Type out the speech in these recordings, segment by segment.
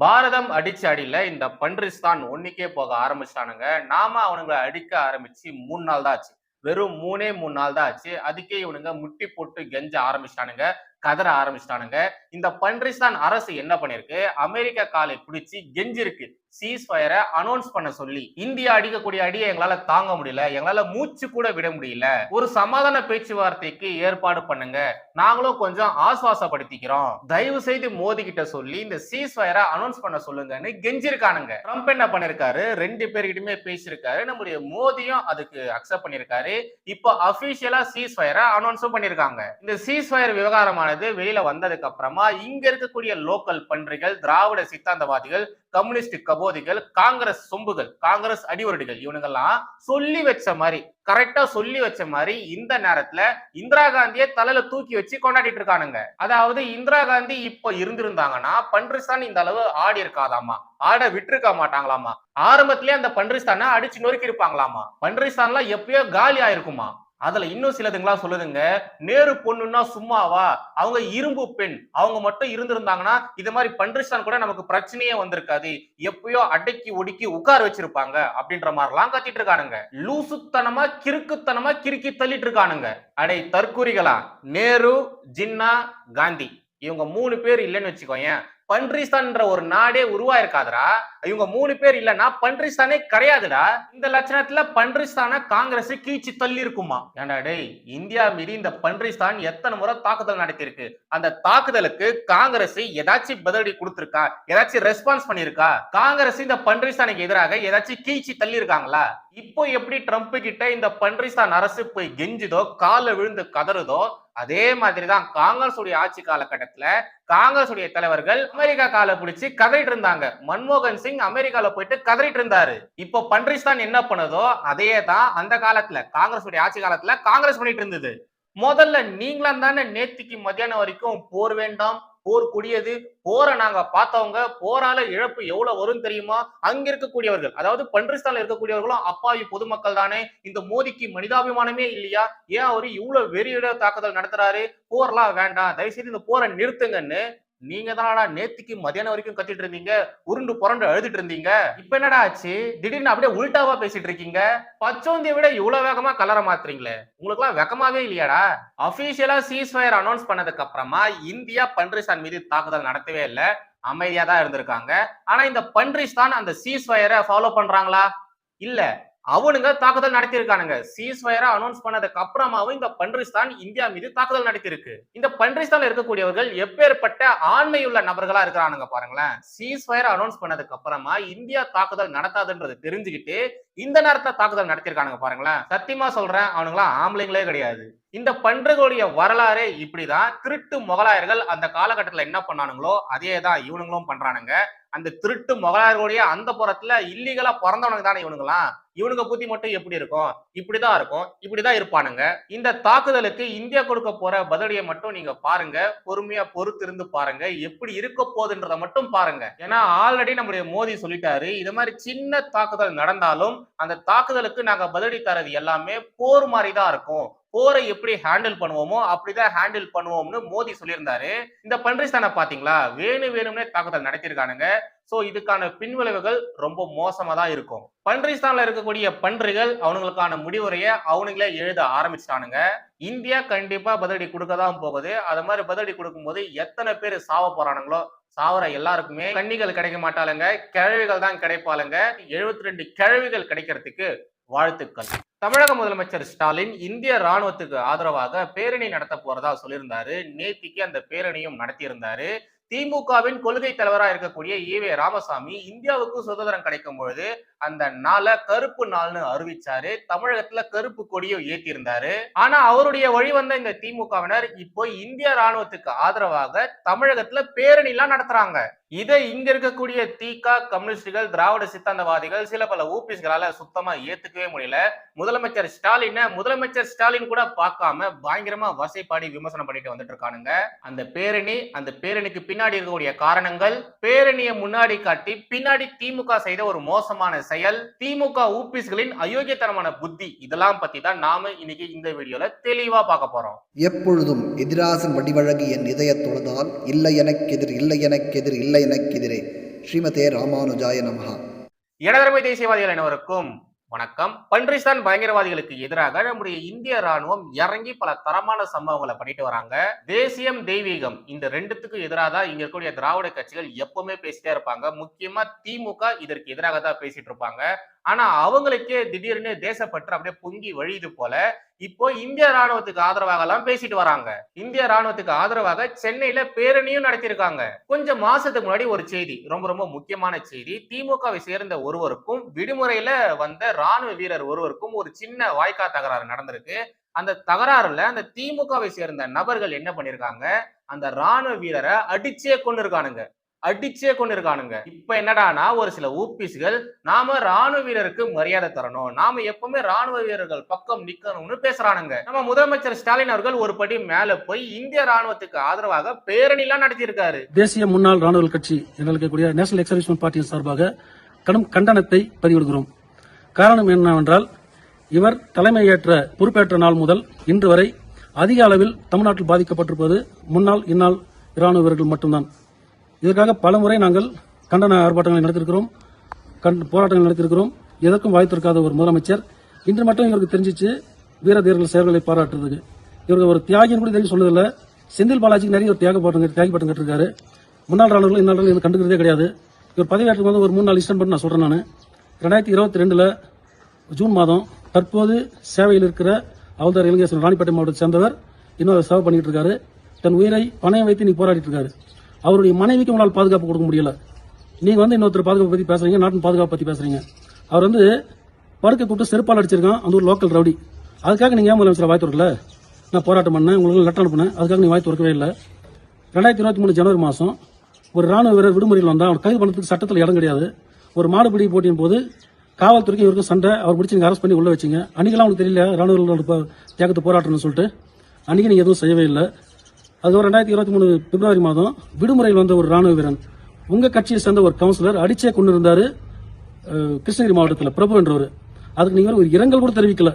பாரதம் அடிச்ச அடியில இந்த பன்றிஸ்தான் ஒன்னிக்கே போக ஆரம்பிச்சிட்டானுங்க. நாம அவனுங்களை அடிக்க ஆரம்பிச்சு மூணு நாள் தான் ஆச்சு. வெறும் மூணே மூணு நாள் தான் ஆச்சு. அதுக்கே இவனுங்க முட்டி போட்டு கெஞ்ச ஆரம்பிச்சிட்டானுங்க கதற ஆரம்பிச்சிட்டானுங்க. இந்த பன்றிஸ்தான் அரசு என்ன பண்ணிருக்கு அமெரிக்க காலை பிடிச்சி கெஞ்சிருக்கு. சீஸ் ஃபயரை அனௌன்ஸ் பண்ண சொல்லி இந்தியா அடிக்கக்கூடிய அடியை எங்களால தாங்க முடியல எங்களால மூச்சு கூட விட முடியல. ஒரு சமாதான பேச்சுவார்த்தைக்கு ஏற்பாடு பண்ணுங்க. நாங்களும் கொஞ்சம் ஆஸ்வாசப்படுத்திக்கிறோம் தயவு செய்து மோதி கிட்ட சொல்லி இந்த சீஸ் ஃபயரை அனௌன்ஸ் பண்ண சொல்லுங்கன்னு கெஞ்சிருக்கானுங்க. ட்ரம்ப் என்ன பண்ணிருக்காரு? ரெண்டு பேர்கிட்டயுமே பேசியிருக்காரு. நம்முடைய மோதியும் அதுக்கு அக்செப்ட் பண்ணிருக்காரு. இப்போ அபிஷியலா சீஸ் ஃபயரை அனௌன்ஸும் பண்ணிருக்காங்க. இந்த சீஸ் ஃபயர் விவகாரமானது வெளியில வந்ததுக்கு அப்புறமா இங்க இருக்கக்கூடிய லோக்கல் பன்றிகள் திராவிட சித்தாந்தவாதிகள் கம்யூனிஸ்ட் கபோதிகள் காங்கிரஸ் சொம்புகள் காங்கிரஸ் அடிவருடிகள் இவனுங்கெல்லாம் சொல்லி வச்ச மாதிரி கரெக்டா சொல்லி வச்ச மாதிரி இந்த நேரத்துல இந்திரா காந்தியை தலையில தூக்கி வச்சு கொண்டாடிட்டு இருக்கானுங்க. அதாவது இந்திரா காந்தி இப்ப இருந்திருந்தாங்கன்னா பன்றிஸ்தான் இந்த அளவு ஆடி இருக்காதாமா? ஆட விட்டுருக்க மாட்டாங்களாமா? ஆரம்பத்திலேயே அந்த பன்றிஸ்தானை அடிச்சு நொறுக்கி இருப்பாங்களாமா? பன்றிஸ்தான்லாம் எப்பயோ காலி ஆயிருக்குமா? அதுல இன்னும் சிலதுங்களா சொல்லுதுங்க. நேரு பொண்ணுன்னா சும்மாவா? அவங்க இரும்பு பெண். அவங்க மட்டும் இருந்திருந்தாங்கன்னா இது மாதிரி பன்றிஸ்தான் கூட நமக்கு பிரச்சனையே வந்திருக்காது. எப்பயோ அடக்கி ஒடுக்கி உட்கார வச்சிருப்பாங்க அப்படின்ற மாதிரிலாம் கத்திட்டு இருக்கானுங்க. லூசுத்தனமா கிறுக்குத்தனமா கிறுக்கி தள்ளிட்டு இருக்கானுங்க. அடை தற்கூறிகளா? நேரு ஜின்னா காந்தி. இவங்க மூணு பேர் இல்லைன்னு வச்சுக்கோயேன். பன்றிஸ்தான்ன்ற ஒரு நாடே உருவாயிருக்காதரா இவங்க மூணு பேர் இல்லைன்னா பன்றிஸ்தானே கிடையாதுடா. இந்த லட்சணத்துல பன்றிஸ்தான காங்கிரஸ் கீழ்ச்சி தள்ளி இருக்குமா ஏன்டா டேய் இந்தியா மீது இந்த பன்றிஸ்தான் எத்தனை முறை தாக்குதல் நடத்தியிருக்கு? அந்த தாக்குதலுக்கு காங்கிரஸ் ஏதாச்சும் பதிலடி கொடுத்திருக்கா? ஏதாச்சும் ரெஸ்பான்ஸ் பண்ணிருக்கா காங்கிரஸ் இந்த பன்றிஸ்தானுக்கு எதிராக ஏதாச்சும் கீழ்ச்சி தள்ளி இருக்காங்களா இப்போ எப்படி ட்ரம்ப் கிட்ட இந்த பன்றிஸ்தான் அரசு போய் கெஞ்சுதோ கால விழுந்து கதறுதோ அதே மாதிரிதான் காங்கிரஸ் உடைய ஆட்சி காலகட்டத்துல காங்கிரஸ் உடைய தலைவர்கள் அமெரிக்கா கால பிடிச்சி கதறிட்டு இருந்தாங்க. மன்மோகன் சிங் அமெரிக்கால போயிட்டு கதறிட்டு இருந்தாரு. இப்போ பன்றிஸ்தான் என்ன பண்ணுதோ அதே தான் அந்த காலத்துல காங்கிரஸ் உடைய ஆட்சி காலத்துல காங்கிரஸ் பண்ணிட்டு இருந்தது. முதல்ல நீங்களாம் தானே நேத்திக்கு மத்தியானம் வரைக்கும் போர் வேண்டாம் போர் கொடியது. போரை நாங்க பார்த்தவங்க போரால இழப்பு எவ்வளவு வரும் தெரியுமா? அங்க இருக்கக்கூடியவர்கள் அதாவது பன்றிஸ்தான்ல இருக்கக்கூடியவர்களும் அப்பாவி பொதுமக்கள் தானே? இந்த மோதிக்கு மனிதாபிமானமே இல்லையா? ஏன் அவரு இவ்வளவு வெறியிட தாக்குதல் நடத்துறாரு? போர்லாம் வேண்டாம். தயவுசெய்து இந்த போரை நிறுத்துங்கன்னு நீங்க தானடா நேத்திக்கு மதியானம் வரைக்கும் கத்திட்டு இருந்தீங்க உருண்டு புரண்டு அழுதுட்டு இருந்தீங்க. இப்ப என்னடா ஆச்சு? திடீர்னு அப்படியே உல்டாவா பேசிட்டு இருக்கீங்க. பச்சோந்திய விட இவ்வளவு வேகமா கலர மாத்துறீங்களே. உங்களுக்கு எல்லாம் வெக்கமாவே இல்லையாடா? அபிஷியலா சீஸ் ஃபயர் அனௌன்ஸ் பண்ணதுக்கு அப்புறமா இந்தியா பன்றிஸ்தான் மீது தாக்குதல் நடத்தவே இல்லை. அமைதியா தான் இருந்திருக்காங்க. ஆனா இந்த பன்றிஸ்தான் அந்த சீஸ் ஃபயரை ஃபாலோ பண்றாங்களா? இல்ல. அவனுங்க தாக்குதல் நடத்தியிருக்கானுங்க. சீஸ் ஃபயரை அனௌன்ஸ் பண்ணதுக்கு அப்புறமாவும் இந்த பன்றிஸ்தான் இந்தியா மீது தாக்குதல் நடத்தியிருக்கு. இந்த பன்றிஸ்தான்ல இருக்கக்கூடியவர்கள் எப்பேற்பட்ட ஆண்மையுள்ள நபர்களா இருக்கிறானுங்க பாருங்களேன். சீஸ் ஃபயர் அனௌன்ஸ் பண்ணதுக்கு அப்புறமா இந்தியா தாக்குதல் நடத்தாதுன்றது தெரிஞ்சுக்கிட்டு இந்த நேரத்துல தாக்குதல் நடத்திருக்கானுங்க பாருங்களேன். சத்தியமா சொல்றேன் அவனுங்களாம் ஆம்பளைங்களே கிடையாது. இந்த பன்றுகளுடைய வரலாறே இப்படிதான். திருட்டு முகலாயர்கள் அந்த காலகட்டத்துல என்ன பண்ணானுங்களோ அதே தான் இவனுங்களும் பண்றானுங்க. அந்த திருட்டு முகலாயர்களுடைய அந்த புறத்துல இல்லீகலா பிறந்தவனுங்க தானே இவனுங்களாம் இவனுங்க புத்தி மட்டும் எப்படி இருக்கும்? இப்படிதான் இருக்கும். இப்படிதான் இருப்பானுங்க. இந்த தாக்குதலுக்கு இந்தியா கொடுக்க போற பதிலடியை மட்டும் நீங்க பாருங்க. பொறுமையா பொறுத்து இருந்து பாருங்க. எப்படி இருக்க போகுதுன்றத மட்டும் பாருங்க. ஏன்னா ஆல்ரெடி நம்முடைய மோடி சொல்லிட்டாரு. இது மாதிரி சின்ன தாக்குதல் நடந்தாலும் அந்த தாக்குதலுக்கு நாங்க பதிலடி தரது எல்லாமே போர் மாதிரி தான் இருக்கும். போரை எப்படி ஹேண்டில் பண்ணுவோமோ அப்படிதான் ஹேண்டில் பண்ணுவோம்னு மோடி சொல்லியிருந்தாரு. இந்த பன்றிஸ்தானை பாத்தீங்களா? வேணும் வேணும்னே தாக்குதல் நடத்திருக்கானுங்க சோ இதுக்கான பின்விளைவுகள் ரொம்ப மோசமா தான் இருக்கும். பன்றிஸ்தான்ல இருக்கக்கூடிய பன்றிகள் அவனுங்களுக்கான முடிவுரையை அவனுங்களே எழுத ஆரம்பிச்சிட்டானுங்க. இந்தியா கண்டிப்பா பதிலடி கொடுக்க தான் போகுது. அது மாதிரி பதிலடி கொடுக்கும்போது எத்தனை பேர் சாவ போறானுங்களோ சாவர எல்லாருக்குமே கண்ணிகள் கிடைக்க மாட்டாளுங்க. கிழவிகள் தான் கிடைப்பாளுங்க. எழுபத்தி ரெண்டு கிழவிகள் கிடைக்கிறதுக்கு வாழ்த்துக்கள். தமிழக முதலமைச்சர் ஸ்டாலின் இந்திய ராணுவத்துக்கு ஆதரவாக பேரணி நடத்த போறதா சொல்லியிருந்தாரு. நேத்திக்கு அந்த பேரணியும் நடத்தியிருந்தாரு. திமுகவின் கொள்கை தலைவராக இருக்கக்கூடிய ஈவே ராமசாமி இந்தியாவுக்கு சுதந்திரம் கிடைக்கும் பொழுது அந்த நாளை கருப்பு நாள்னு அறிவிச்சாரு. தமிழகத்துல கருப்பு கொடியோ ஏற்றியிருந்தாரு ஆனா அவருடைய வழி வந்த இந்த திமுகவினர் இப்போ இந்திய ராணுவத்துக்கு ஆதரவாக தமிழகத்துல பேரணி எல்லாம் நடத்துறாங்க. இதை இங்க இருக்கக்கூடிய தீகா கம்யூனிஸ்டுகள் திராவிட சித்தாந்தவாதிகள் சில பல ஊபிஸ்களால சுத்தமா ஏத்துக்கவே முடியல. முதலமைச்சர் ஸ்டாலினை முதலமைச்சர் ஸ்டாலின் கூட பார்க்காம பயங்கரமா வசைப்பாடி விமர்சனம் பண்ணிட்டு வந்துட்டு இருக்கானுங்க. அந்த பேரணி அந்த பேரணிக்கு பின் பின்னாடி இருக்கக்கூடிய காரணங்கள் பேரணியை முன்னாடி காட்டி பின்னாடி திமுக செய்த ஒரு மோசமான செயல் திமுக ஊபிஸ்களின் அயோக்கியத்தனமான புத்தி இதெல்லாம் பத்தி தான் நாம இன்னைக்கு இந்த வீடியோல தெளிவா பார்க்க போறோம். எப்பொழுதும் எதிராசன் வடிவழகு என் இதயத் தொழுதால் இல்லை எனக்கெதிர் இல்லை எனக்கெதிர் இல்லை எனக்கெதிரே ஸ்ரீமதே ராமானுஜாய நமஹா. இடதரமை தேசியவாதிகள் அனைவருக்கும் வணக்கம். பன்றிஸ்தான் பயங்கரவாதிகளுக்கு எதிராக நம்முடைய இந்திய ராணுவம் இறங்கி பல தரமான சம்பவங்களை பண்ணிட்டு வராங்க. தேசியம் தெய்வீகம் இந்த ரெண்டுத்துக்கும் எதிராக தான் இங்க இருக்கக்கூடிய திராவிட கட்சிகள் எப்பவுமே பேசிட்டே இருப்பாங்க. முக்கியமா திமுக இதற்கு எதிராக தான் பேசிட்டு இருப்பாங்க. ஆனா அவங்களுக்கே திடீர்னு தேசப்பற்று அப்படியே பொங்கி வழியுது போல இப்போ இந்திய ராணுவத்துக்கு ஆதரவாக எல்லாம் பேசிட்டு வராங்க. இந்திய ராணுவத்துக்கு ஆதரவாக சென்னையில பேரணியும் நடத்தியிருக்காங்க. கொஞ்சம் மாசத்துக்கு முன்னாடி ஒரு செய்தி ரொம்ப ரொம்ப முக்கியமான செய்தி. திமுகவை சேர்ந்த ஒருவருக்கும் விடுமுறையில வந்த ராணுவ வீரர் ஒருவருக்கும் ஒரு சின்ன வாய்க்கா தகராறு நடந்திருக்கு. அந்த தகராறுல அந்த திமுகவை சேர்ந்த நபர்கள் என்ன பண்ணிருக்காங்க அந்த ராணுவ வீரரை அடிச்சே கொண்டு இருக்கானுங்க அடிச்சே கொண்டு இருக்கானுங்க இப்ப என்னடானா ஒரு சில ஊபிஸ்கள் நாம ராணுவ வீரருக்கு மரியாதை தரணும். நாம எப்பவுமே ராணுவ வீரர்கள் பக்கம் நிக்கணும்னு பேசுறானுங்க. நம்ம முதலமைச்சர் ஸ்டாலின் அவர்கள் ஒரு படி மேல போய் இந்திய ராணுவத்துக்கு ஆதரவாக பேரணி எல்லாம் நடத்தியிருக்காரு. தேசிய முன்னாள் ராணுவ கட்சி என்று அழைக்கக்கூடிய நேஷனல் எக்ஸர்விஸ்மெண்ட் பார்ட்டியின் சார்பாக கடும் கண்டனத்தை பதிவிடுகிறோம். காரணம் என்னவென்றால் இவர் தலைமையேற்ற பொறுப்பேற்ற நாள் முதல் இன்று வரை அதிக அளவில் தமிழ்நாட்டில் பாதிக்கப்பட்டிருப்பது முன்னாள் இந்நாள் இராணுவ வீரர்கள் மட்டும்தான். இதற்காக பலமுறை நாங்கள் கண்டன ஆர்ப்பாட்டங்களை நடத்திருக்கிறோம் கண்- போராட்டங்கள் நடத்திருக்கிறோம் எதற்கும் வாய்த்திருக்காத ஒரு முதலமைச்சர். இன்று மட்டும் இவருக்கு தெரிஞ்சிச்சு வீர தீரர்கள் செயல்களை பாராட்டுறதுக்கு. இவருக்கு ஒரு தியாகின்னு கூட தெரியும் சொல்லுதில்ல செந்தில் பாலாஜிக்கு நிறைய ஒரு தியாக பாட்டம் தியாகி பாட்டம் கட்டிருக்காரு. முன்னாள் ராணுவர்கள் இந்நாள் இது கண்டுக்கிறதே கிடையாது. இவர் பதவியேற்று வந்து ஒரு மூணு நாள் இஷ்டம் பண்ணி நான் சொல்கிறேன் நான். ரெண்டாயிரத்தி இருபத்தி ரெண்டில் ஜூன் மாதம் தற்போது சேவையில் இருக்கிற அவல்தார் இலங்கேஸ்வரன் ராணிப்பேட்டை மாவட்டத்தை சேர்ந்தவர். இன்னொரு சேவை பண்ணிட்டு இருக்காரு. தன் உயிரை பணயம் வைத்து நீ போராடிட்டு இருக்காரு. அவருடைய மனைவிக்கு உங்களால் பாதுகாப்பு கொடுக்க முடியல. நீங்க வந்து இன்னொருத்தர் பாதுகாப்பு பத்தி பேசுறீங்க நாட்டின் பாதுகாப்பு பத்தி பேசுறீங்க. அவர் வந்து படுக்க கூப்பிட்டு செருப்பால் அடிச்சிருக்கான். அந்த ஒரு லோக்கல் ரவுடி. அதுக்காக நீங்க ஏன் முதலமைச்சர் வாய் திறக்கல நான் போராட்டம் பண்ணேன் உங்களுக்கு லெட்டர் அனுப்பினேன். அதுக்காக நீங்கள் வாய் திறக்கவே இல்லை. ரெண்டாயிரத்தி இருபத்தி மூணு ஜனவரி மாதம் ஒரு ராணுவ வீரர் விடுமுறையில் வந்தால் அவர் கைது பண்ணுறதுக்கு சட்டத்தில் இடம் கிடையாது. ஒரு மாடுபிடி போட்டியின் போது காவல்துறைக்கு இவருக்கும் சண்டை. அவர் பிடிச்சி நீங்கள் அரெஸ்ட் பண்ணி உள்ளே வச்சிங்க. அன்றைக்கெல்லாம் அவனுக்கு தெரியல ராணுவ வீரர்களோட போராட்டம்னு சொல்லிட்டு. அன்றைக்கி நீங்கள் எதுவும் செய்யவே இல்லை. அதுக்கப்புறம் ரெண்டாயிரத்தி இருபத்தி மூணு பிப்ரவரி மாதம் விடுமுறையில் வந்த ஒரு ராணுவ வீரன். உங்கள் கட்சியை சேர்ந்த ஒரு கவுன்சிலர் அடிச்சே கொண்டு இருந்தார் கிருஷ்ணகிரி மாவட்டத்தில் பிரபு என்றவர். அதுக்கு நீங்கள் ஒரு இரங்கல் கூட தெரிவிக்கல.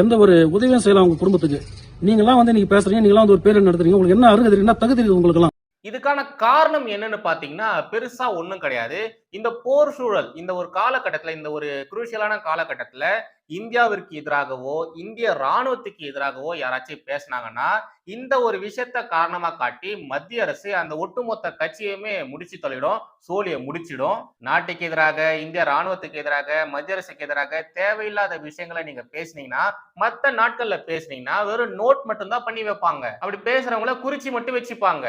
எந்த ஒரு உதவியும் செய்யலாம் உங்கள் குடும்பத்துக்கு. நீங்களாம் வந்து நீங்கள் பேசுறீங்க நீங்களாம் வந்து ஒரு பேர் நடத்துறீங்க உங்களுக்கு என்ன அருகதை என்ன தகுதி இருக்குது இதுக்கான காரணம் என்னன்னு பாத்தீங்கன்னா பெருசா ஒன்றும் கிடையாது. இந்த போர் சூழல் இந்த ஒரு காலகட்டத்தில் இந்த ஒரு குரூஷியலான காலகட்டத்தில் இந்தியாவிற்கு எதிராகவோ இந்திய ராணுவத்துக்கு எதிராகவோ யாராச்சும் பேசினாங்கன்னா இந்த ஒரு விஷயத்த காரணமா காட்டி மத்திய அரசு அந்த ஒட்டுமொத்த கட்சியுமே முடிச்சு தொலைடும் சோழியை முடிச்சிடும். நாட்டுக்கு எதிராக இந்திய ராணுவத்துக்கு எதிராக மத்திய அரசுக்கு எதிராக தேவையில்லாத விஷயங்களை நீங்க பேசுனீங்கன்னா மற்ற நாட்கள்ல பேசுனீங்கன்னா வெறும் நோட் மட்டும்தான் பண்ணி வைப்பாங்க. அப்படி பேசுறவங்கள குறிச்சி மட்டும் வச்சுப்பாங்க.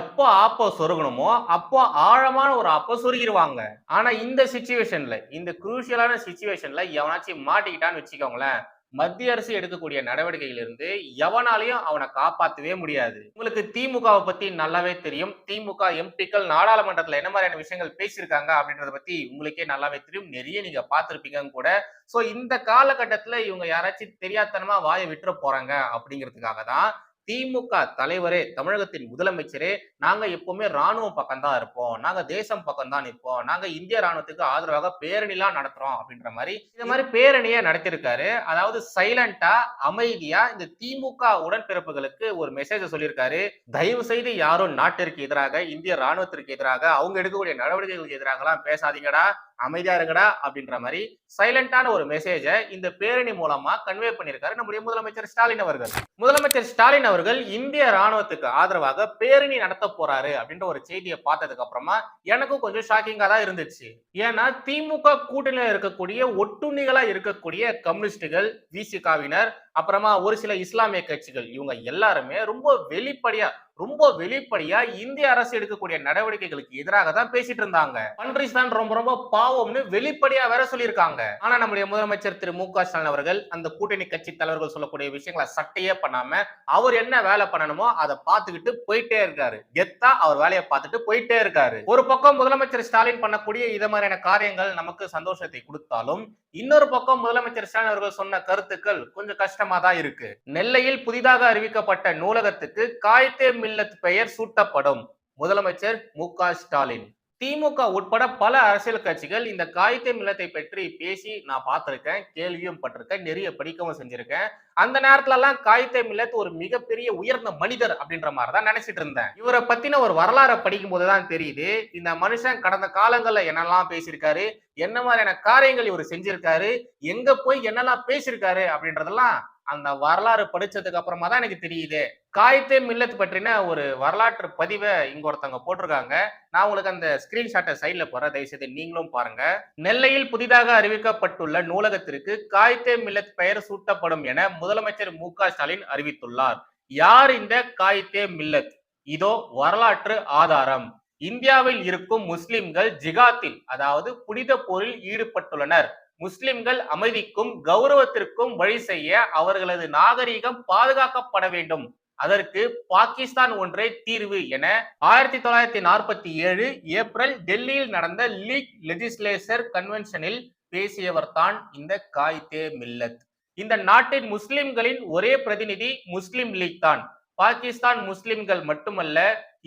எப்போ ஆப்போ சொருகணுமோ அப்போ ஆழமான ஒரு ஆப்போ சொருகிடுவாங்க ஆனா இந்த சுச்சுவேஷன்ல இந்த குரூஷியலான சுச்சுவேஷன்ல எவனாச்சும் மாட்டிக்கிட்டான்னு வச்சுக்கோங்களேன் மத்திய அரசு எடுக்கக்கூடிய நடவடிக்கையிலிருந்து எவனாலையும் அவனை காப்பாற்றவே முடியாது. உங்களுக்கு திமுகவை பத்தி நல்லாவே தெரியும். திமுக எம்பிக்கள் நாடாளுமன்றத்துல என்ன மாதிரியான விஷயங்கள் பேசியிருக்காங்க அப்படின்றத பத்தி உங்களுக்கே நல்லாவே தெரியும். நிறைய நீங்க பார்த்திருப்பீங்கன்னு கூட. சோ இந்த காலகட்டத்துல இவங்க யாராச்சும் தெரியாதனமா வாயை விட்டுற போறாங்க அப்படிங்கிறதுக்காக தான் திமுக தலைவரே தமிழகத்தின் முதலமைச்சரே நாங்க எப்பவுமே ராணுவம் பக்கம் தான் இருப்போம். நாங்க தேசம் பக்கம் தான் நிற்போம். நாங்க இந்திய ராணுவத்துக்கு ஆதரவாக பேரணிலாம் நடத்துறோம் அப்படின்ற மாதிரி இந்த மாதிரி பேரணியை நடத்திருக்காரு. அதாவது சைலண்டா அமைதியா இந்த திமுக உடன்பிறப்புகளுக்கு ஒரு மெசேஜ் சொல்லியிருக்காரு. தயவு செய்து யாரும் நாட்டிற்கு எதிராக இந்திய ராணுவத்திற்கு எதிராக அவங்க எடுக்கக்கூடிய நடவடிக்கைகளுக்கு எதிராகலாம் பேசாதீங்கடா. அமைதியா இருங்கடா அப்படின்ற மாதிரி சைலண்டான ஒரு மெசேஜை இந்த பேரணி மூலமா கன்வே பண்ணியிருக்காரு நம்முடைய முதலமைச்சர் ஸ்டாலின் அவர்கள். முதலமைச்சர் ஸ்டாலின் அவர்கள் இந்திய ராணுவத்துக்கு ஆதரவாக பேரணி நடத்த போறாரு அப்படின்ற ஒரு செய்தியை பார்த்ததுக்கு அப்புறமா எனக்கும் கொஞ்சம் ஷாக்கிங்கா தான் இருந்துச்சு. ஏன்னா திமுக கூட்டணியில இருக்கக்கூடிய ஒட்டுண்ணிகளா இருக்கக்கூடிய கம்யூனிஸ்டுகள் விசிகாவினர் அப்புறமா ஒரு சில இஸ்லாமிய கட்சிகள் இவங்க எல்லாருமே ரொம்ப வெளிப்படையா ரொம்ப வெளிப்படையா இந்திய அரசு எடுக்கக்கூடிய நடவடிக்கைகளுக்கு எதிராக தான் பேசிட்டு இருந்தாங்க. பன்றிஸ் தான் ரொம்ப ரொம்ப பாவம்னு வெளிப்படையா வேற சொல்லியிருக்காங்க. ஆனா நம்முடைய முதலமைச்சர் திரு. மு. க. ஸ்டாலின் அவர்கள் அந்த கூட்டணி கட்சி தலைவர்கள் சொல்லக்கூடிய விஷயங்களை சட்டையே பண்ணாம அவர் என்ன வேலை பண்ணணுமோ அதை பார்த்துக்கிட்டு போயிட்டே இருக்காரு. கெத்தா அவர் வேலையை பார்த்துட்டு போயிட்டே இருக்காரு. ஒரு பக்கம் முதலமைச்சர் ஸ்டாலின் பண்ணக்கூடிய இத மாதிரியான காரியங்கள் நமக்கு சந்தோஷத்தை கொடுத்தாலும் இன்னொரு பக்கம் முதலமைச்சர் ஸ்டாலின் அவர்கள் சொன்ன கருத்துக்கள் கொஞ்சம் கஷ்டமா தான் இருக்கு. நெல்லையில் புதிதாக அறிவிக்கப்பட்ட நூலகத்துக்கு காயத்தே மில்லத் பெயர் சூட்டப்படும். முதலமைச்சர் மு க ஸ்டாலின். திமுக உட்பட பல அரசியல் கட்சிகள் இந்த காகித மில்லத்தை பற்றி பேசி நான் பார்த்துருக்கேன் கேள்வியும் பட்டிருக்கேன் நிறைய படிக்கவும் செஞ்சிருக்கேன். அந்த நேரத்துல எல்லாம் காகித மில்லத் ஒரு மிகப்பெரிய உயர்ந்த மனிதர் அப்படின்ற மாதிரி தான் நினைச்சிட்டு இருந்தேன். இவரை பத்தின ஒரு வரலாறை படிக்கும் போதுதான் தெரியுது. இந்த மனுஷன் கடந்த காலங்கள்ல என்னெல்லாம் பேசியிருக்காரு என்ன மாதிரியான காரியங்கள் இவர் செஞ்சிருக்காரு எங்க போய் என்னெல்லாம் பேசியிருக்காரு அப்படின்றதெல்லாம் அந்த வரலாறு படிச்சதுக்கு அப்புறமா தான் எனக்கு தெரியுது. காயத்தே மில்லத் பற்றின ஒரு வரலாற்று பதிவை இங்க ஒருத்தவங்க போட்டிருக்காங்க. நான் உங்களுக்கு அந்த ஸ்கிரீன்ஷாட்டை சைட்ல போறேன் தயவுசெய்து நீங்களும் பாருங்க. நெல்லையில் புதிதாக அறிவிக்கப்பட்டுள்ள நூலகத்திற்கு காயத்தே மில்லத் பெயர் சூட்டப்படும் என முதலமைச்சர் மு ஸ்டாலின் அறிவித்துள்ளார். யார் இந்த காயத்தே மில்லத்? இதோ வரலாற்று ஆதாரம். இந்தியாவில் இருக்கும் முஸ்லிம்கள் ஜிகாத்தில் அதாவது புனித போரில் ஈடுபட்டுள்ளனர். முஸ்லிம்கள் அமைதிக்கும் கௌரவத்திற்கும் வழி செய்ய அவர்களது நாகரீகம் பாதுகாக்கப்பட வேண்டும். அதற்கு பாகிஸ்தான் ஒன்றே தீர்வு என ஆயிரத்தி தொள்ளாயிரத்தி நாற்பத்தி ஏழு ஏப்ரல் டெல்லியில் நடந்த லீக் லெஜிஸ்லேச்சர் கன்வென்ஷனில் பேசியவர் தான் இந்த காய்தே மில்லத். இந்த நாட்டின் முஸ்லிம்களின் ஒரே பிரதிநிதி முஸ்லிம் லீக் தான். பாகிஸ்தான் முஸ்லிம்கள் மட்டுமல்ல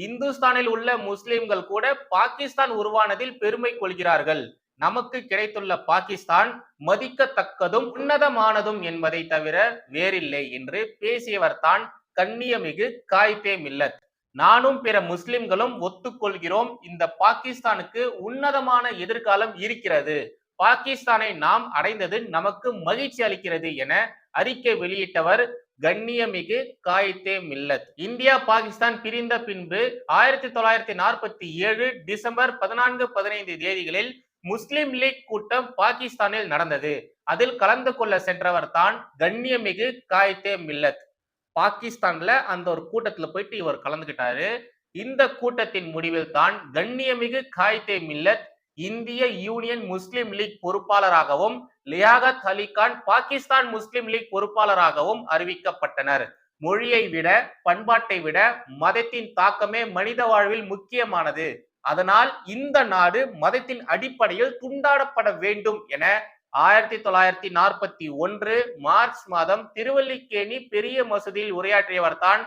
இந்துஸ்தானில் உள்ள முஸ்லிம்கள் கூட பாகிஸ்தான் உருவானதில் பெருமை கொள்கிறார்கள். நமக்கு கிடைத்துள்ள பாகிஸ்தான் மதிக்கத்தக்கதும் உன்னதமானதும் என்பதை தவிர வேறில்லை என்று பேசியவர் தான் கண்ணியமிகு காய்பே மில்லத். நானும் பிற முஸ்லிம்களும் ஒத்துக்கொள்கிறோம் இந்த பாகிஸ்தானுக்கு உன்னதமான எதிர்காலம் இருக்கிறது. பாகிஸ்தானை நாம் அடைந்தது நமக்கு மகிழ்ச்சி அளிக்கிறது என அறிக்கை வெளியிட்டவர் கண்ணியமிகு காயித்தே மில்லத். இந்தியா பாகிஸ்தான் பிரிந்த பின்பு ஆயிரத்தி தொள்ளாயிரத்தி நாற்பத்தி ஏழு டிசம்பர் பதினான்கு பதினைந்து தேதிகளில் முஸ்லிம் லீக் கூட்டம் பாகிஸ்தானில் நடந்தது. அதில் கலந்து கொள்ள சென்றவர் தான் கண்ணியமிகு காயித்தே மில்லத். பாகிஸ்தான்ல அந்த ஒரு கூட்டத்துல போயிட்டு இவர் கலந்துகிட்டாரு. இந்த கூட்டத்தின் முடிவில் தான் கண்ணியமிகு காயித்தே மில்லத் இந்திய யூனியன் முஸ்லிம் லீக் பொறுப்பாளராகவும் லியாகத் அலி கான் பாகிஸ்தான் முஸ்லிம் லீக் பொறுப்பாளராகவும் அறிவிக்கப்பட்டனர். மொழியை விட பண்பாட்டை விட மதத்தின் தாக்கமே மனித வாழ்வில் முக்கியமானது. அதனால் இந்த நாடு மதத்தின் அடிப்படையில் துண்டாடப்பட வேண்டும் என ஆயிரத்தி தொள்ளாயிரத்தி நாற்பத்தி ஒன்று மார்ச் மாதம் திருவல்லிக்கேணி பெரிய மசூதியில் உரையாற்றியவர் தான்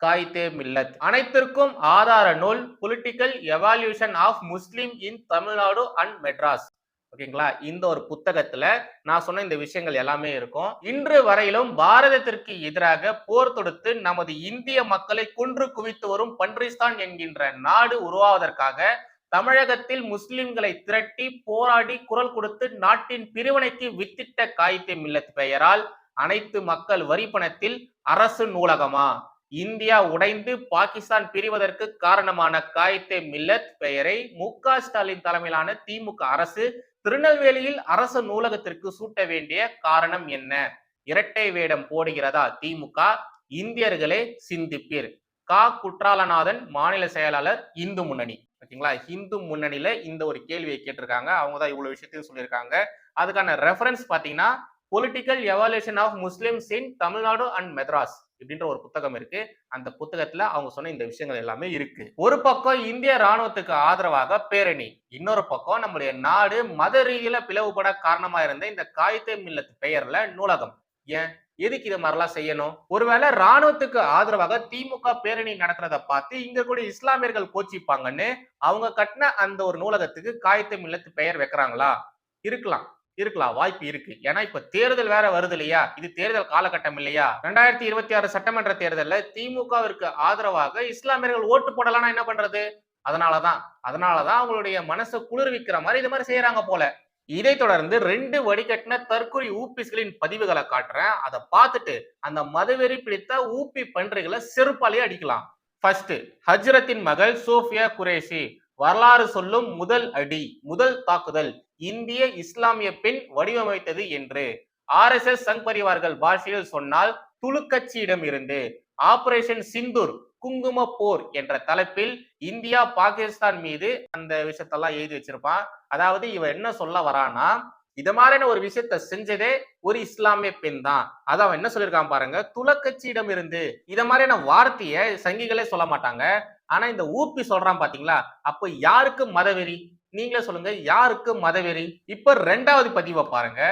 காயிதே மில்லத். அனைத்திற்கும் ஆதார நூல் political evolution of Muslim in Tamil Nadu and Madras ஓகேங்களா? இந்த ஒரு புத்தகத்துல நான் சொன்ன இந்த விஷயங்கள் எல்லாமே இருக்கும். இன்று வரையிலும் பாரதத்திற்கு எதிராக போர் தொடுத்து நமது இந்திய மக்களை குன்று குவித்து வரும் பன்றிஸ்தான் என்கின்ற நாடு உருவாவதற்காக தமிழகத்தில் முஸ்லிம்களை திரட்டி போராடி குரல் கொடுத்து நாட்டின் பிரிவினைக்கு வித்திட்ட காயித்தே மில்லத் பெயரால் அனைத்து மக்கள் வரி பணத்தில் அரசு நூலகமா? இந்தியா உடைந்து பாகிஸ்தான் பிரிவதற்கு காரணமான காயித்தே மில்லத் பெயரை மு க ஸ்டாலின் தலைமையிலான திமுக அரசு திருநெல்வேலியில் அரசு நூலகத்திற்கு சூட்ட வேண்டிய காரணம் என்ன? இரட்டை வேடம் போடுகிறதா திமுக? இந்தியர்களே சிந்திப்பீர். கா. குற்றாலநாதன் மாநில செயலாளர் இந்து முன்னணி. ஓகேங்களா? இந்து முன்னணியில இந்த ஒரு கேள்வியை கேட்டிருக்காங்க. அவங்க தான் இவ்வளவு விஷயத்தையும் சொல்லியிருக்காங்க. அதுக்கான ரெஃபரன்ஸ் பாத்தீங்கன்னா political evaluation of Muslims in Tamil Nadu and Madras இப்படின்ற ஒரு புத்தகம் இருக்கு. அந்த புத்தகத்துல அவங்க சொன்ன இந்த விஷயங்கள் எல்லாமே இருக்கு. ஒரு பக்கம் இந்திய ராணுவத்துக்கு ஆதரவாக பேரணி இன்னொரு பக்கம் நம்முடைய நாடு மத ரீதியில பிளவுபட காரணமா இருந்த இந்த காயித்தே மில்லத் பெயர்ல நூலகம். ஏன்? எதுக்கு இது மாதிரிலாம் செய்யணும்? ஒருவேளை ராணுவத்துக்கு ஆதரவாக திமுக பேரணி நடத்துறத பார்த்து இங்க கூட இஸ்லாமியர்கள் கோச்சிப்பாங்கன்னு அவங்க கட்டின அந்த ஒரு நூலகத்துக்கு காயித்தே மில்லத்து பெயர் வைக்கிறாங்களா? இருக்கலாம். இருக்கலாம் வாய்ப்பு இருக்கு. ஏன்னா இப்ப தேர்தல் வேற வருது இல்லையா? இது தேர்தல் காலகட்டம் இல்லையா? ரெண்டாயிரத்தி இருபத்தி ஆறு சட்டமன்ற தேர்தலில் திமுகவிற்கு ஆதரவாக இஸ்லாமியர்கள் ஓட்டு போடலாம்னா என்ன பண்றது? அதனாலதான். அதனாலதான் அவங்களுடைய மனசை குளிர்விக்கிற மாதிரி இது மாதிரி செய்யறாங்க போல. இதை தொடர்ந்து ரெண்டு வடிகட்டின தற்கொலை ஊப்பிஸ்களின் பதிவுகளை காட்டுறேன். அதை பார்த்துட்டு அந்த மதுவெறி பிடித்த ஊப்பி பன்றிகளை செருப்பாலேயே அடிக்கலாம். ஃபர்ஸ்ட் ஹஜ்ரத்தின் மகள் சோஃபியா குரேஷி. வரலாறு சொல்லும் முதல் அடி முதல் தாக்குதல் இந்திய இஸ்லாமிய பெண் வடிவமைத்தது என்று ஆர் எஸ் எஸ் சங் பரிவார்கள் பாஷையில் சொன்னால் துளுக்கட்சியிடம் இருந்து ஆபரேஷன் சிந்தூர் குங்கும போர் என்ற தலைப்பில் இந்தியா பாகிஸ்தான் மீது அந்த விஷயத்தெல்லாம் எழுதி வச்சிருப்பான். அதாவது இவன் என்ன சொல்ல வரானா இது மாதிரியான ஒரு விஷயத்த செஞ்சதே ஒரு இஸ்லாமிய பெண் தான். அதான் அவன் என்ன சொல்லியிருக்கான் பாருங்க துலக்கட்சியிடம் இருந்து இத மாதிரியான வார்த்தைய சங்கிகளே சொல்ல மாட்டாங்க. ஆனா இந்த ஊப்பி சொல்றான் பாத்தீங்களா? அப்ப யாருக்கு மதவெறி? நீங்களே சொல்லுங்க யாருக்கு மதவெறி? இப்ப ரெண்டாவது பதிவை பாருங்க.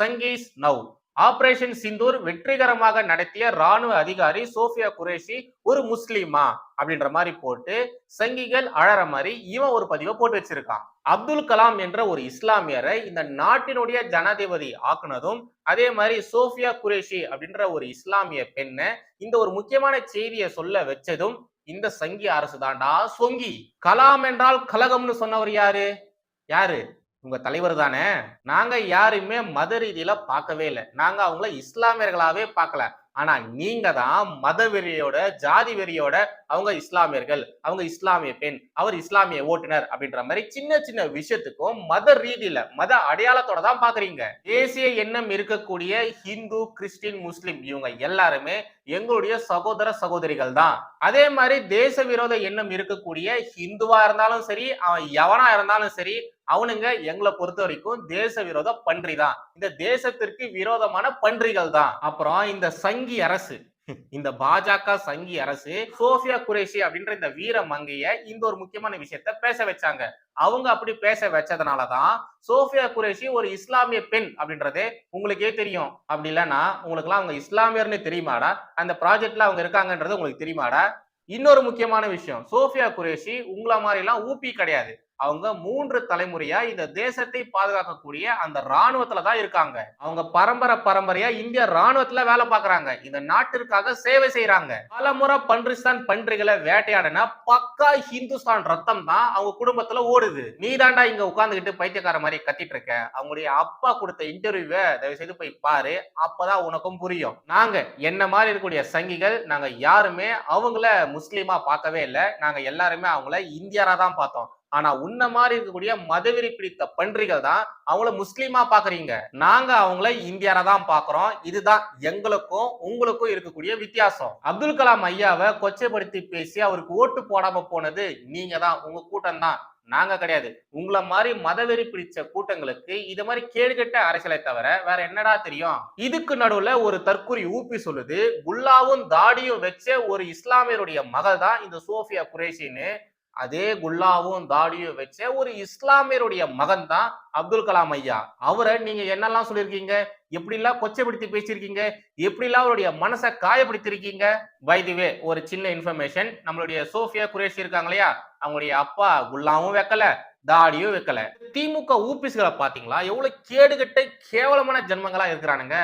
சங்கீஸ் நவ் ஆபரேஷன் சிந்தூர் வெற்றிகரமாக நடத்திய ராணுவ அதிகாரி சோஃபியா குரேஷி ஒரு முஸ்லீமா? அப்படின்ற மாதிரி போட்டு சங்கிகள் அழற மாதிரி இவன் ஒரு பதிவை போட்டு வச்சிருக்கான். அப்துல் கலாம் என்ற ஒரு இஸ்லாமியரை இந்த நாட்டினுடைய ஜனாதிபதி ஆக்குனதும் அதே மாதிரி சோஃபியா குரேஷி அப்படின்ற ஒரு இஸ்லாமிய பெண்ணை இந்த ஒரு முக்கியமான செய்தியை சொல்ல வச்சதும் இந்த சங்கி அரசு தாண்டா சொங்கி. கலாம் என்றால் கலகம்னு சொன்னவர் யாரு? யாரு? உங்க தலைவர் தானே. நாங்க யாருமே மத ரீதியில பார்க்கவே இல்லை. நாங்க அவங்கள இஸ்லாமியர்களாவே பார்க்கல. ஆனா நீங்க தான் மத வெறியோட ஜாதி வெறியோட அவங்க இஸ்லாமியர்கள். அவங்க இஸ்லாமிய பெண். அவர் இஸ்லாமிய ஓட்டுநர் அப்படின்ற மாதிரி சின்ன சின்ன விஷயத்துக்கும் மத ரீதியில மத அடையாளத்தோட தான் பாக்குறீங்க. தேசிய எண்ணம் இருக்கக்கூடிய ஹிந்து கிறிஸ்டின் முஸ்லிம் இவங்க எல்லாருமே எங்களுடைய சகோதர சகோதரிகள் தான். அதே மாதிரி தேச விரோத எண்ணம் இருக்கக்கூடிய ஹிந்துவா இருந்தாலும் சரி அவன் எவனா இருந்தாலும் சரி அவனுங்க எங்களை பொறுத்த வரைக்கும் தேச விரோத பன்றி தான் இந்த தேசத்திற்கு விரோதமான பன்றிகள் தான். அப்புறம் இந்த சங்க சங்கி அரசு. இந்த பாஜக சங்கி அரசு சோஃபியா குரேஷி அப்படின்ற இந்த வீர மங்கைய இந்த ஒரு முக்கியமான விஷயத்த பேச வச்சாங்க. அவங்க அப்படி பேச வச்சதுனாலதான் சோஃபியா குரேஷி ஒரு இஸ்லாமிய பெண் அப்படின்றது உங்களுக்கே தெரியும். அப்படி இல்லைன்னா உங்களுக்கு எல்லாம் அவங்க இஸ்லாமியர்னு தெரியுமாடா? அந்த ப்ராஜெக்ட்ல அவங்க இருக்காங்கன்றது உங்களுக்கு தெரியுமாடா? இன்னொரு முக்கியமான விஷயம் சோஃபியா குரேஷி உங்களை மாதிரி எல்லாம் ஊபி கிடையாது. அவங்க மூன்று தலைமுறையா இந்த தேசத்தை பாதுகாக்கக்கூடிய அந்த ராணுவத்துல தான் இருக்காங்க. அவங்க பரம்பரை பரம்பரையா இந்திய ராணுவத்துல வேலை பார்க்கறாங்க. இந்த நாட்டிற்காக சேவை செய்யறாங்க. பலமுறை பன்றிஸ்தான் பன்றிகளை வேட்டையாடினா பக்கா ஹிந்துஸ்தான் ரத்தம் தான் அவங்க குடும்பத்துல ஓடுது. நீ தாண்டா இங்க உட்காந்துக்கிட்டு பைத்தியக்கார மாதிரி கத்திட்டு இருக்க. அவங்களுடைய அப்பா கொடுத்த இன்டர்வியூவை தயவு செய்து போய் பாரு. அப்பதான் உனக்கும் புரியும். நாங்க என்ன மாதிரி இருக்கக்கூடிய சங்கிகள் நாங்க யாருமே அவங்கள முஸ்லீமா பார்க்கவே இல்லை. நாங்க எல்லாருமே அவங்கள இந்தியரா தான் பார்த்தோம். ஆனா உன்ன மாதிரி இருக்கக்கூடிய மதவெறி பிடித்த பன்றிகள் தான் அவங்கள முஸ்லீமா பாக்குறீங்க. நாங்க அவங்கள இந்தியாரா தான் பாக்குறோம். இதுதான் எங்களுக்கும் உங்களுக்கும் இருக்கக்கூடிய வித்தியாசம். அப்துல் கலாம் ஐயாவை கொச்சைப்படுத்தி பேசி அவருக்கு ஓட்டு போடாம போனது நீங்க தான் உங்க கூட்டம் தான். நாங்க கிடையாது. உங்களை மாதிரி மதவெறி பிடிச்ச கூட்டங்களுக்கு இது மாதிரி கேடுகெட்ட அரசியலை தவிர வேற என்னடா தெரியும்? இதுக்கு நடுவுல ஒரு தற்குறி ஊப்பி சொல்லுது குல்லாவும் தாடியும் வச்ச ஒரு இஸ்லாமியருடைய மகள் தான் இந்த சோஃபியா குரேஷின்னு அதே குல்லாவும் தாடியும் வச்ச ஒரு இஸ்லாமியருடைய மகன் தான் அப்துல் கலாம் ஐயா. அவரை நீங்க என்னெல்லாம் சொல்லியிருக்கீங்க? எப்படிலாம் கொச்சைப்படுத்தி பேசியிருக்கீங்க? எப்படிலாம் அவருடைய மனசை காயப்படுத்திருக்கீங்க வைதுவே ஒரு சின்ன இன்ஃபர்மேஷன் நம்மளுடைய சோஃபியா குரேஷி இருக்காங்க இல்லையா? அவங்களுடைய அப்பா குல்லாவும் வைக்கல தாடியும் வைக்கல. திமுக ஊபிஸ்களை பாத்தீங்களா எவ்வளவு கேடுகட்ட கேவலமான ஜென்மங்களா இருக்கிறானுங்க.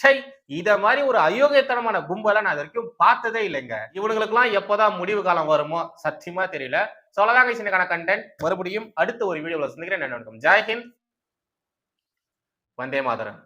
சரி இத மாதிரி ஒரு அயோக்கியத்தனமான கும்பலை நான் இது வரைக்கும் பார்த்ததே இல்லைங்க. இவனுங்களுக்குலாம் எப்போதான் முடிவு காலம் வருமோ சத்தியமா தெரியல. சொல்லதாங்க சின்னக்கான கண்டென்ட் மறுபடியும் அடுத்த ஒரு வீடியோவில் சந்திக்கிறேன். என்ன வணக்கம். ஜெய்ஹிந்த் வந்தே மாதரன்.